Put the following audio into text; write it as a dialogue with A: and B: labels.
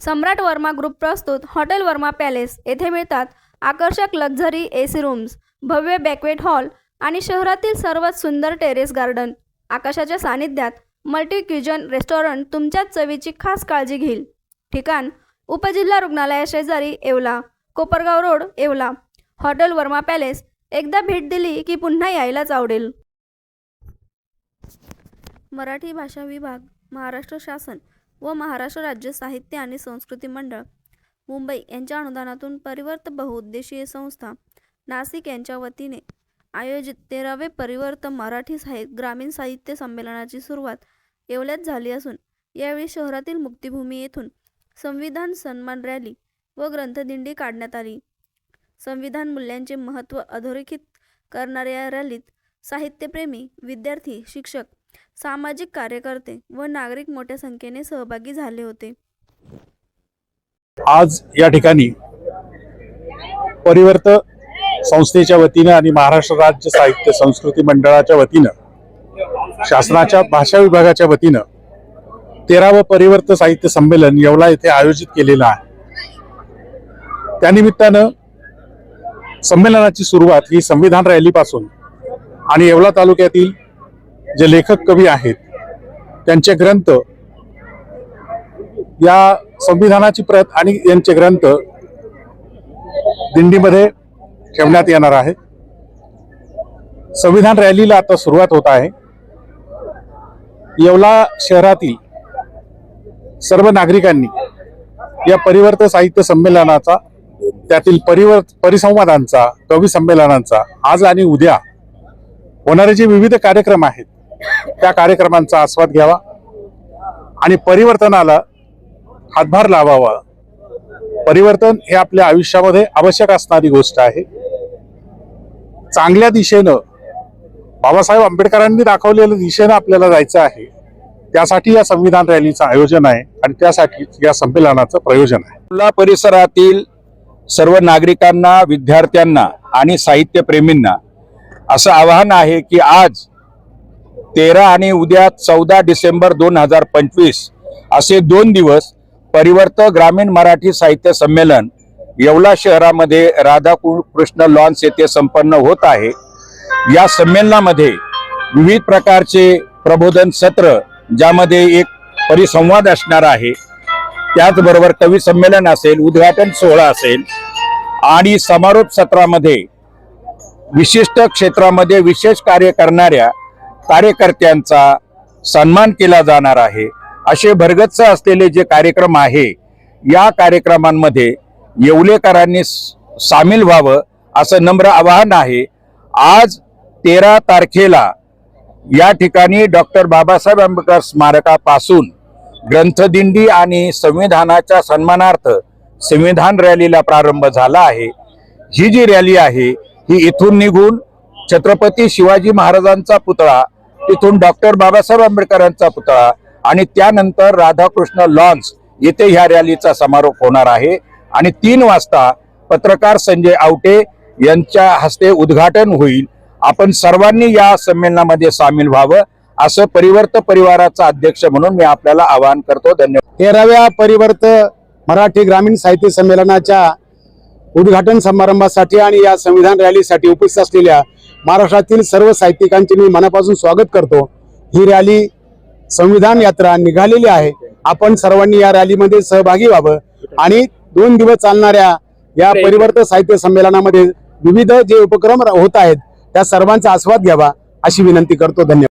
A: सम्राट Verma group प्रस्तुत hotel Verma palace येथे मिळतात आकर्षक लक्झरी ए सी रूम्स भव्य बॅकवेट हॉल आणि शहरातील सर्वात सुंदर टेरेस गार्डन. आकाशाच्या सानिध्यात मल्टी क्युजन रेस्टॉरंट तुमच्याच चवीची खास काळजी घेईल. ठिकाण उपजिल्हा रुग्णालया शेजारी Yeola Kopargaon road Yeola. Hotel Verma palace एकदा भेट दिली की पुन्हा यायलाच आवडेल. मराठी भाषा विभाग महाराष्ट्र शासन व महाराष्ट्र राज्य साहित्य आणि संस्कृती मंडळ मुंबई यांच्या अनुदानातून परिवर्त बहुउद्देशीय संस्था नाशिक यांच्या वतीने आयोजित तेरावे परिवर्त मराठी साहित्य ग्रामीण साहित्य संमेलनाची सुरुवात येवल्यात झाली असून यावेळी शहरातील मुक्तिभूमी येथून संविधान सन्मान रॅली व ग्रंथदिंडी काढण्यात आली. संविधान मूल्यांचे महत्त्व अधोरेखित करणाऱ्या या रॅलीत साहित्यप्रेमी विद्यार्थी शिक्षक सामाजिक कार्यकर्ते व नागरिक मोठ्या संख्येने सहभागी झाले होते.
B: आज या ठिकाणी परिवर्त संस्थेच्या वतीनं आणि महाराष्ट्र राज्य साहित्य संस्कृती मंडळाच्या वतीनं शासनाच्या भाषा विभागाच्या वतीनं तेरावं परिवर्त साहित्य संमेलन येवला येथे आयोजित केलेलं आहे. त्यानिमित्तानं संमेलनाची सुरुवात ही संविधान रॅलीपासून आणि येवला तालुक्यातील जे लेखक कवी आहेत त्यांचे ग्रंथ या संविधानाची प्रत आणि यांचे ग्रंथ दिंडीमध्ये ठेवण्यात येणार आहे. संविधान रॅलीला आता सुरुवात होत आहे. येवला शहरातील सर्व नागरिकांनी या परिवर्त साहित्य संमेलनाचा त्यातील परिवर्त परिसंवादांचा कवी संमेलनांचा आज आणि उद्या होणारे जे विविध कार्यक्रम आहेत त्या कार्यक्रमांचा आस्वाद घ्यावा आणि परिवर्तनाला हातभार लावावा. परिवर्तन हे आपल्या आयुष्यामध्ये आवश्यक असणारी गोष्ट आहे. चांगल्या दिशेनं बाबासाहेब आंबेडकरांनी दाखवलेल्या दिशेनं आपल्याला जायचं आहे. त्यासाठी या संविधान रॅलीचं आयोजन आहे आणि त्यासाठी या संमेलनाचं प्रयोजन आहे.
C: येवला परिसरातील सर्व नागरिकांना विद्यार्थ्यांना आणि साहित्यप्रेमींना असं आवाहन आहे की आज तेरा आणि उद्या चौदा डिसेंबर दोन हजार पंचवीस असे दोन दिवस परिवर्त ग्रामीण मराठी साहित्य संमेलन येवला शहरामध्ये राधाकृष्ण लॉन्स येथे संपन्न होत आहे. या संमेलनामध्ये विविध प्रकारचे प्रबोधन सत्र ज्यामध्ये एक परिसंवाद असणार आहे. त्याचबरोबर कवी संमेलन असेल उद्घाटन सोहळा असेल आणि समारोप सत्रामध्ये विशिष्ट क्षेत्रामध्ये विशेष कार्य करणाऱ्या कार्यकर्त्यांचा सन्मान केला जाणार आहे. असे भरगच्च असलेले जे कार्यक्रम आहे या कार्यक्रमांमध्ये येवलेकरांनी सामील व्हावं असं नम्र आवाहन आहे. आज तेरा तारखेला या ठिकाणी डॉक्टर बाबासाहेब आंबेडकर स्मारकापासून ग्रंथदिंडी आणि संविधानाच्या सन्मानार्थ संविधान रॅलीला प्रारंभ झाला आहे. ही जी रॅली आहे ही इथून निघून छत्रपती शिवाजी महाराजांचा पुतळा तिथून डॉक्टर बाबासाहेब आंबेडकरांचा पुतळा आणि त्यानंतर राधाकृष्ण लॉन्स येथे ह्या रॅलीचा समारोप होणार आहे. आणि तीन वाजता पत्रकार संजय आवटे यांच्या हस्ते उद्घाटन होईल. आपण सर्वांनी या संमेलनामध्ये सामील व्हावं असं परिवर्त परिवाराचा अध्यक्ष म्हणून मी आपल्याला आवाहन करतो. धन्यवाद.
D: तेराव्या परिवर्त मराठी ग्रामीण साहित्य संमेलनाच्या उद्घाटन समारंभासाठी आणि या संविधान रॅलीसाठी उपस्थित असलेल्या महाराष्ट्रातील सर्व साहित्यिकांचे मी मनापासून स्वागत करतो. ही रॅली संविधान यात्रा निघालेली आहे. आपण सर्वांनी या रॅलीमध्ये सहभागी व्हावं आणि दोन दिवस चालणाऱ्या या परिवर्त साहित्य संमेलनामध्ये विविध जे उपक्रम होत आहेत त्या सर्वांचा आस्वाद घ्यावा अशी विनंती करतो. धन्यवाद.